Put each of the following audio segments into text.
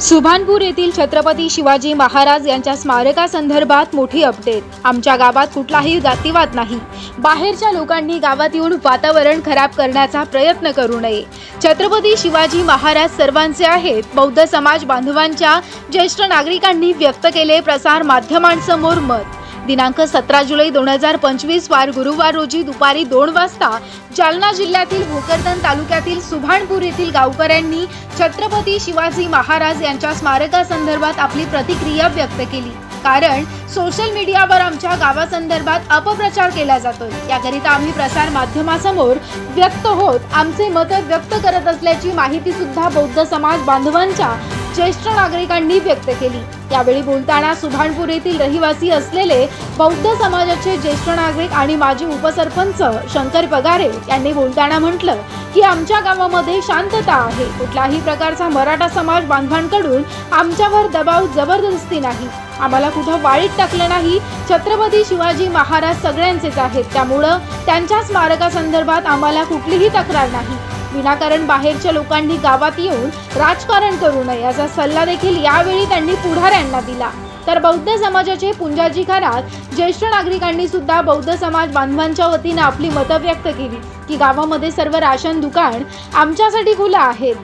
सुभानपूर येथील छत्रपती शिवाजी महाराज यांच्या स्मारकासंदर्भात मोठी अपडेट आमच्या गावात कुठलाही जातीवाद नाही. बाहेरच्या लोकांनी गावात येऊन वातावरण खराब करण्याचा प्रयत्न करू नये. छत्रपती शिवाजी महाराज सर्वांचे आहेत. बौद्ध समाज बांधवांच्या ज्येष्ठ नागरिकांनी व्यक्त केले प्रसार माध्यमांसमोर मत. दिनांक सतरा जुलै दोन हजार पंचवीस वार गुरुवार रोजी दुपारी दोन वाजता जालना जिल्ह्यातील भोकरदन तालुक्यातील सुभाणपूर येथील गावकऱ्यांनी छत्रपती शिवाजी महाराज यांच्या स्मारकासंदर्भात आपली प्रतिक्रिया व्यक्त केली. कारण सोशल मीडियावर आमच्या गावासंदर्भात अपप्रचार केला जातोय. याकरिता आम्ही प्रसार माध्यमासमोर व्यक्त होत आमचे मत व्यक्त करत असल्याची माहिती सुद्धा बौद्ध समाज बांधवांच्या ज्येष्ठ नागरिकांनी व्यक्त केली. यावेळी बोलताना सुभाणपूर येथील रहिवासी असलेले बौद्ध समाजाचे ज्येष्ठ नागरिक आणि माजी उपसरपंच शंकर पगारे यांनी बोलताना म्हटलं की आमच्या गावामध्ये शांतता आहे. कुठलाही प्रकारचा मराठा समाज बांधवांकडून आमच्यावर दबाव जबरदस्ती नाही. आम्हाला कुठं वाळीत टाकलं नाही. छत्रपती शिवाजी महाराज सगळ्यांचेच आहेत. त्यामुळं त्यांच्या स्मारकासंदर्भात आम्हाला कुठलीही तक्रार नाही. विनाकारण बाहेरच्या लोकांनी गावात येऊन राजकारण करू नये असा सल्ला देखील यावेळी त्यांनी पुढाऱ्यांना दिला. तर बौद्ध समाजाचे पुंजाजी घरात ज्येष्ठ नागरिकांनी सुद्धा बौद्ध समाज बांधवांच्या वतीनं आपली मतं व्यक्त केली की गावामध्ये सर्व राशन दुकान आमच्यासाठी खुलं आहेत.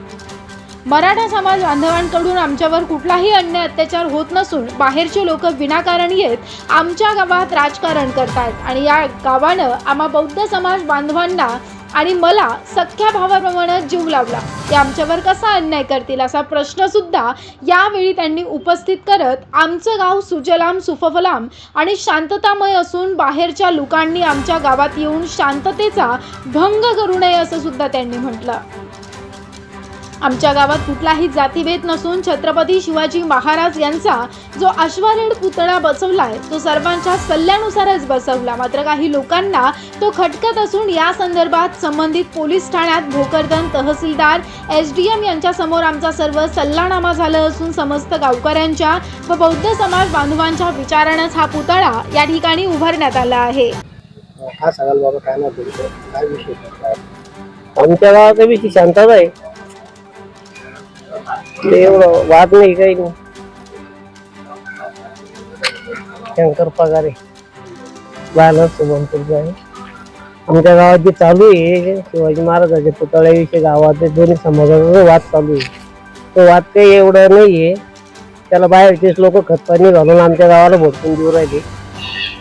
मराठा समाज बांधवांकडून आमच्यावर कुठलाही अन्य अत्याचार होत नसून बाहेरचे लोक विनाकारण येत आमच्या गावात राजकारण करतायत आणि या गावानं आम्हा बौद्ध समाज बांधवांना आणि मला सख्या भावाप्रमाणे जीव लावला ते आमच्यावर कसा अन्याय करतील असा प्रश्न सुद्धा यावेळी त्यांनी उपस्थित करत आमचं गाव सुजलाम सुफफलाम आणि शांततामय असून बाहेरच्या लोकांनी आमच्या गावात येऊन शांततेचा भंग करू नये असं सुद्धा त्यांनी म्हटलं. आमच्या गावात कुठलाही जातीभेद नसून छत्रपती शिवाजी महाराज यांचा जो अश्वारूढ पुतळा बसवलाय तो सर्वांच्या सल्ल्यानुसारच बसवला. मात्र काही लोकांना तो खटकत असून या संदर्भात संबंधित पोलीस ठाण्यात भोकरदन तहसीलदार एस डी एम यांच्या समोर आमचा सर्व सल्लानामा झाला असून समस्त गावकऱ्यांच्या व बौद्ध समाज बांधवांच्या विचारानंच हा पुतळा या ठिकाणी उभारण्यात आला आहे. काय सांगाल बाबा काय नाही काय विषय? आमच्या गावाचा विषय शांतता आहे एवढं वाद नाही काही नाही शंकर पगारे बालच सुभनपूरचा आहे आमच्या गावात जे चालू आहे शिवाजी महाराजाच्या पुतळ्याविषयी गावात दोन्ही समाजाचा वाद चालू आहे तो वाद काही एवढा नाही आहे त्याला बाहेरचेच लोक खतपाणी घालून आमच्या गावाला भडकून देऊ राहिले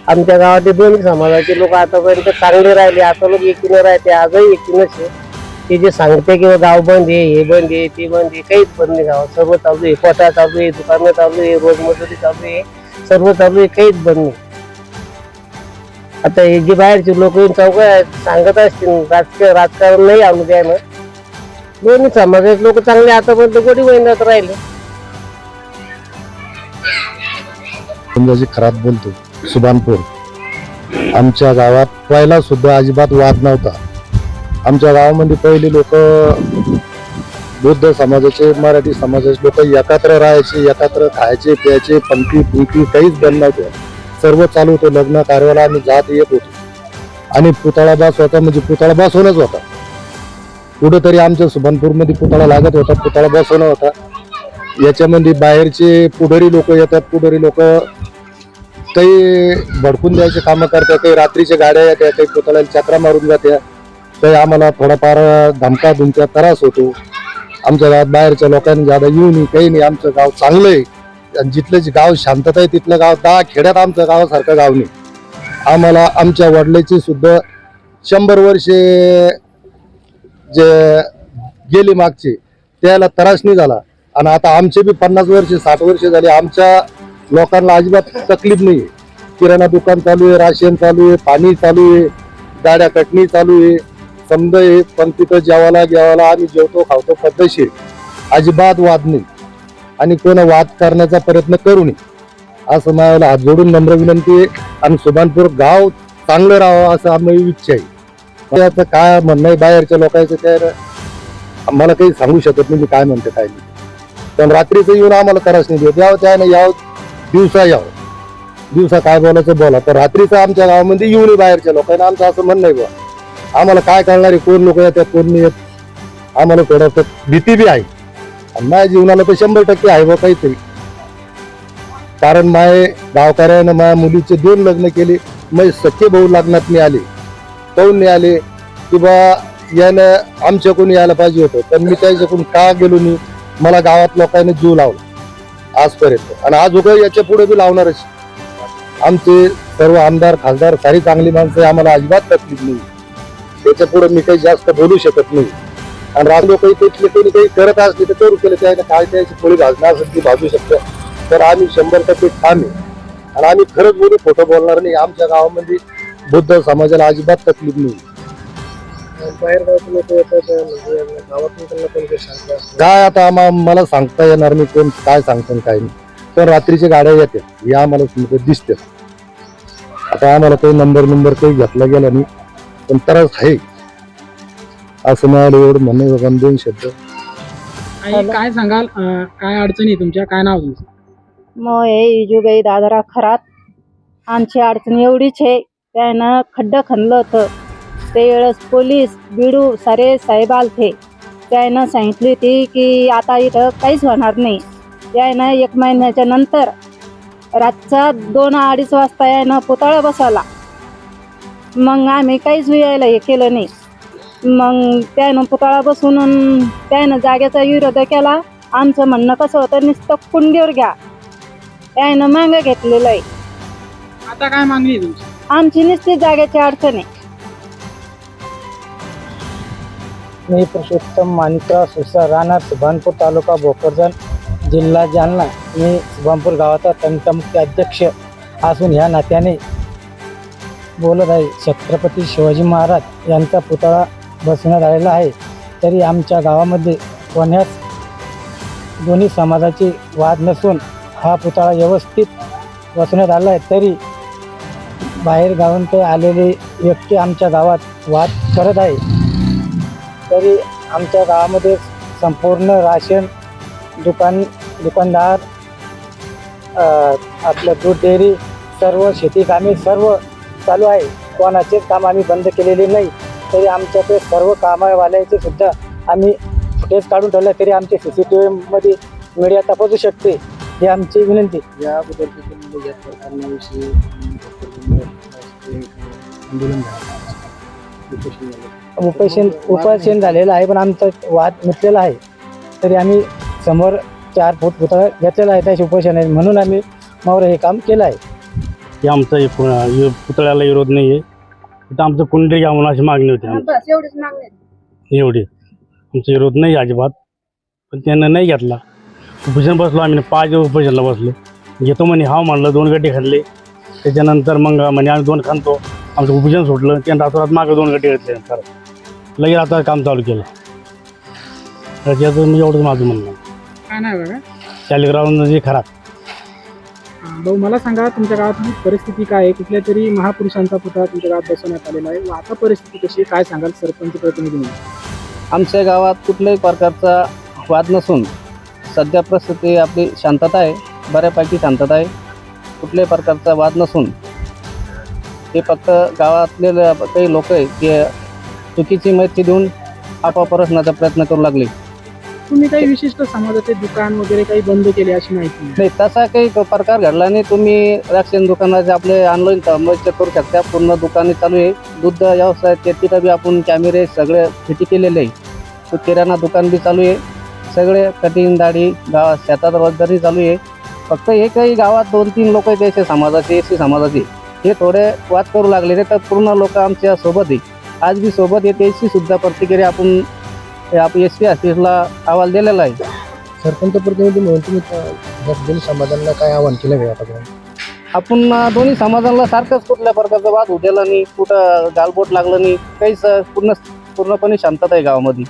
आमच्या गावात दोन्ही समाजाचे लोक आतापर्यंत चांगले राहिले आता लोक एकीने राहते आजही एकीनच आहे ते जे सांगते की गाव बंद आहे हे बंद आहे ते बंद आहे काहीच बंद नाही गावात. सर्व चालू आहे कोटा चालू आहे दुकानं चालू आहे रोज मजुरी चालू आहे सर्व चालू आहे काहीच बंद नाही. आता हे जे बाहेरचे लोक चौक सांगत असतील राजकीय राजकारण नाही आणू द्या ना दोन्ही समाजाचे लोक चांगले आतापर्यंत गोडी महिन्यात राहिले जे खराब बोलतो सुभानपूर आमच्या गावात पहिला सुद्धा अजिबात वाद नव्हता. आमच्या गावामध्ये पहिले लोक बौद्ध समाजाचे मराठी समाजाचे लोक एकत्र राहायचे एकत्र खायचे प्यायचे पंक्ती पुंक्ती काहीच बंद नव्हते. सर्व चालू होतं लग्न कार्याला आम्ही जात येत होतो. आणि पुतळा बास होता म्हणजे पुतळा होणंच होता. कुठंतरी आमच्या सुभानपूरमध्ये पुतळा लागत होता पुतळा बसवणं होता. याच्यामध्ये बाहेरचे पुढारी लोक येतात पुढारी लोक काही भडकून द्यायचे कामं करतात काही रात्रीच्या गाड्या येत्या काही पुतळ्याला चक्रा मारून जात्या तर आम्हाला थोडाफार धमका धुमक्या त्रास होतो. आमच्या गावात बाहेरच्या लोकांनी ज्यादा येऊ नये काही नाही आमचं गाव चांगलं आहे. आणि जिथलं जे गाव शांतता आहे तिथलं गाव दहा खेड्यात आमचं गावासारखं गाव नाही. आम्हाला आमच्या वडिलाची सुद्धा शंभर वर्षे जे गेली मागचे त्याला त्रास नाही झाला. आणि आता आमचे बी पन्नास वर्ष साठ वर्ष झाले आमच्या लोकांना अजिबात तकलीफ नाही किराणा दुकान चालू आहे राशन चालू आहे पाणी चालू आहे गाड्या कटणी चालू आहे. समजा हे पण तिथं जेवायला जेवायला आम्ही जेवतो खावतो पद्धतशीर. अजिबात वाद नाही. आणि कोण वाद करण्याचा प्रयत्न करू नये. असं मला हात जोडून नम्र विनंती आहे. आणि सुभानपूर गाव चांगलं राहावं असं आम्ही इच्छा आहे. त्याचं काय म्हणणं आहे? बाहेरच्या लोकांचं तर आम्हाला काही सांगू शकत नाही मी काय म्हणते काय नाही. पण रात्रीचं येऊन आम्हाला त्रास नाही देत. यावं त्याने यावं दिवसा यावं. दिवसा काय बोलायचं बोला. तर रात्रीचं आमच्या गावामध्ये येऊ नये बाहेरच्या लोकांना आमचं असं म्हणणं आहे बा आम्हाला काय कळणार आहे कोण लोक येतात कोण नाही येत आम्हाला थोडंसं भीती बी आहे. आणि माझ्या जीवनाला तर शंभर टक्के आहे बा काहीतरी. कारण माय गावकऱ्यानं माझ्या मुलीचे दोन लग्न केले मग सख्खे भाऊ लग्नात मी आले पाहून नाही आले की बा यानं आमच्याकडून यायला पाहिजे होतं. पण मी त्याच्याकडून का गेलो नाही मला गावात लोकांनी जीव लावला आजपर्यंत. आणि आज उघड याच्यापुढे बी लावणारच. आमचे सर्व आमदार खासदार सारी चांगली माणसं आम्हाला अजिबात तकलीफ नाही. त्याच्या पुढे मी काही जास्त बोलू शकत नाही. आणि राज लोक तिथले कोणी काही करत असले तर करू केलं त्याने काय त्याची पोळी भाजणार असेल ती भाजू शकतं. तर आम्ही शंभर टक्के ठाम आहे. आणि आम्ही खरंच बोलू खोटं बोलणार नाही. आमच्या गावामध्ये बुद्ध समाजाला अजिबात तकलीफ नाही. बाहेर काय आता आम्हा मला सांगता येणार नाही कोण काय सांगतो आणि काय नाही. पण रात्रीच्या गाड्या येते या आम्हाला दिसते आता आम्हाला काही नंबर नंबर काही घेतला गेला नाही. पण त्रास आहे. असं मिळालं एवढं म्हणणे बघा दोन शब्द. आई काय सांगाल? अं, काय अडचणी आहे तुमच्या? काय नाव तुमचं? मग हे इजूबाई दादरा खरात. आमची अडचण एवढीच आहे त्यानं खड्डं खणलं होतं. ते वेळेस पोलीस बिडू सारे साहेब आलते. त्यानं सांगितली होती की आता इथं काहीच होणार नाही. त्यानं एक महिन्याच्या नंतर रातचा दोन अडीच वाजता यानं पुतळा बसवला. मग आम्ही काहीच यायला हे केलं नाही. मग त्यानं पुतळा बसून त्यानं जागेचा विरोध केला. आमचं म्हणणं कसं होतं नुसतं कुंडीवर घ्या. त्यानं मागं घेतलेलं आहे. आता काय मागणी आहे तुमची? आमची नुसती जागेची अडचण आहे. मी पुरुषोत्तम माणिकराव सुसर राहणार सुभानपूर तालुका भोकरदन जिल्हा जालना. मी सुभानपूर गावाचा तंटमुख्य अध्यक्ष असून ह्या नात्याने बोलत आहे. छत्रपती शिवाजी महाराज यांचा पुतळा बसण्यात आलेला आहे. तरी आमच्या गावामध्ये कोण्यास दोन्ही समाजाचे वाद नसून हा पुतळा व्यवस्थित बसण्यात आला आहे. तरी बाहेर गावून ते आलेले व्यक्ती आमच्या गावात वाद करत आहे. तरी आमच्या गावामध्ये संपूर्ण राशन दुकान दुकानदार आपलं दूध डेअरी सर्व शेतीकामे सर्व चालू आहे. कोणाचेच काम आम्ही बंद केलेले नाही. तरी आमच्याकडे सर्व कामावाल्याचे सुद्धा आम्ही फुटेज काढून ठेवलं तरी आमचे सी सी टी व्हीमध्ये मीडिया तपासू शकते. ही आमची विनंती. या अगोदर देखील या आंदोलन उपोषण उपोषण झालेलं आहे पण आमचा वाद मिटलेला आहे. तरी आम्ही समोर चार फूट पुतळा घेतलेला आहे त्या उपोषण आहे म्हणून आम्ही मावर हे काम केलं आहे. की आमचा हे पु- हे पुतळ्याला विरोध नाही आहे तर आमचं कुंडी घ्या म्हणून अशी मागणी होती आमची एवढी. आमचा विरोध नाही अजिबात. पण त्यानं नाही घेतला. उपोषण बसलो आम्ही पाच दिवस उपोषणला बसलो. घेतो म्हणे हा म्हणलं दोन गड्डे खाल्ले. त्याच्यानंतर मग म्हणे आम्ही दोन खातो आमचं उपोषण सुटलं. त्यानं रातोरात मागं दोन गड्डे घेतले परत लगेच आता काम चालू केलं. त्याच्यातून मी एवढंच माझं म्हणणं. काय नाही बघा. जे खराब अं, भाऊ मला सांगा तुमच्या गावातली परिस्थिती काय आहे? कुठल्या तरी महापुरुषांचा पुतळा तुमच्या गावात बसवण्यात आलेला आहे. व आता परिस्थिती कशी आहे? काय सांगाल सरपंच प्रतिनिधी म्हणून? आमच्या गावात कुठल्याही प्रकारचा वाद नसून सध्या परिस्थिती आपली शांतता आहे. बऱ्यापैकी शांतता आहे. कुठल्याही प्रकारचा वाद नसून हे फक्त गावातले ल- काही लोक आहे ते चुकीची माहिती देऊन आपापरसण्याचा प्रयत्न करू लागले. तुम्ही काही विशिष्ट समाजाचे दुकान वगैरे काही बंद केले अशी माहिती नाही. तसा काही प्रकार घडला नाही. तुम्ही राशन दुकानाचे आपले ऑनलाईन चेक करू शकता. पूर्ण दुकाने चालू आहे. दूध व्यवसाय ते तिथं बी आपण कॅमेरे सगळे फिटी केलेले आहे. किराणा दुकान बी चालू आहे. सगळे कटिंग दाढी गावात शेतात रोजगारी चालू आहे. फक्त हे काही गावात दोन तीन लोक आहेत त्याचे समाजाचे एस समाजाचे. हे थोडे वाद करू लागले नाही तर पूर्ण लोक आमच्यासोबत आहे. आज बी सोबत येते सुद्धा प्रतिक्रिया आपण आपण एस पी ऑफिसला अहवाल दिलेला आहे. सरपंच प्रतिनिधी म्हणून तुम्ही त्या- या दोन्ही समाजांना काय आव्हान केलं का आतापर्यंत आपण अं, दोन्ही समाजाला सारखंच कुठल्या प्रकारचा वाद उद्याला नाही कुठं गालबोट लागलं नाही काहीच अं, पूर्ण पूर्णपणे शांतता आहे गावामध्ये.